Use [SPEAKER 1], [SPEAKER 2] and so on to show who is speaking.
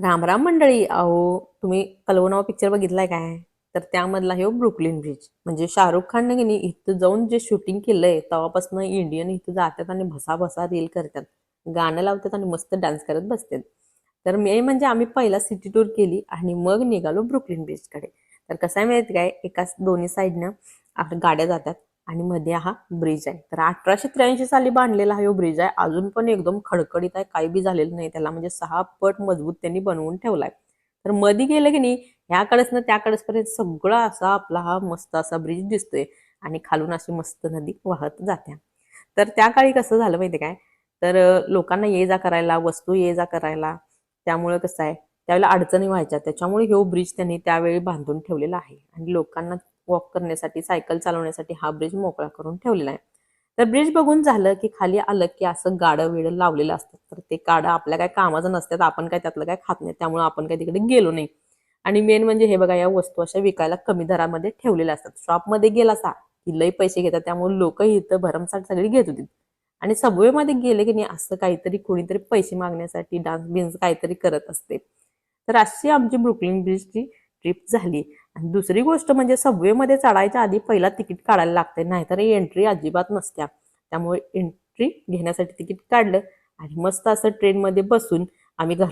[SPEAKER 1] रामराम मंडळी अहो तुम्ही कलवनावा पिक्चर बघितलाय काय? तर त्यामधला हे ब्रुकलिन ब्रिज म्हणजे शाहरुख खानने की नाही इथं जाऊन जे शूटिंग केलंय तेव्हापासून इंडियन इथं जातात आणि भसा भसा रील करतात. गाणं लावतात आणि मस्त डान्स करत बसतात. तर मे म्हणजे आम्ही पहिला सिटी टूर केली आणि मग निघालो ब्रुकलिन ब्रिजकडे तर कसं आहे माहिती काय? एका दोन्ही साईडनं आपल्या गाड्या जातात. आणि मध्ये हा ब्रिज आहे. तर अठराशे त्र्याऐंशी साली बांधलेला हा ब्रिज आहे अजून पण एकदम खडखडीत आहे काही बी झालेलं नाही. त्याला म्हणजे सहा पट मजबूत त्यांनी बनवून ठेवलाय. तर मध्ये गेलं की नाही ह्याकडेच ना त्याकडेच पर्यंत सगळा असा आपला हा मस्त असा ब्रिज दिसतोय आणि खालून अशी मस्त नदी वाहत जात्या. तर त्या काळी कसं झालं माहिती काय? तर लोकांना ये जा करायला वस्तू ये जा करायला त्यामुळे कसं आहे त्यावेळेला अडचणी व्हायच्या. त्याच्यामुळे ह्यो ब्रिज त्यांनी त्यावेळी बांधून ठेवलेला आहे. आणि लोकांना वॉक करण्यासाठी सायकल चालवण्यासाठी हा ब्रिज मोकळा करून ठेवलेला आहे. तर ब्रिज बघून झालं की खाली आलं की असं गाडं विडं लावलेलं असतं. तर ते गाडं आपल्या काय कामाचं नसतात आपण काय त्यातलं काय खात नाही त्यामुळे आपण काय तिकडे गेलो नाही. आणि मेन म्हणजे हे बघा या वस्तू अशा विकायला कमी दरामध्ये ठेवलेल्या असतात. शॉपमध्ये गेला असा की लई पैसे घेतात त्यामुळे लोक इथं भरमसाठ सगळी घेत होती. आणि सबवेमध्ये गेले की नाही असं काहीतरी कोणीतरी पैसे मागण्यासाठी डान्स बिन्स काहीतरी करत असते. तर अशी आमची ब्रुकलिन ब्रिजची ट्रिप झाली. दुसरी गोष्ट म्हणजे सबवेमध्ये चढायच्या आधी पहिला तिकीट काढायला लागते नाहीतर एंट्री अजिबात नसत्या. त्यामुळे एंट्री घेण्यासाठी तिकीट काढलं आणि मस्त असं ट्रेनमध्ये बसून आम्ही घर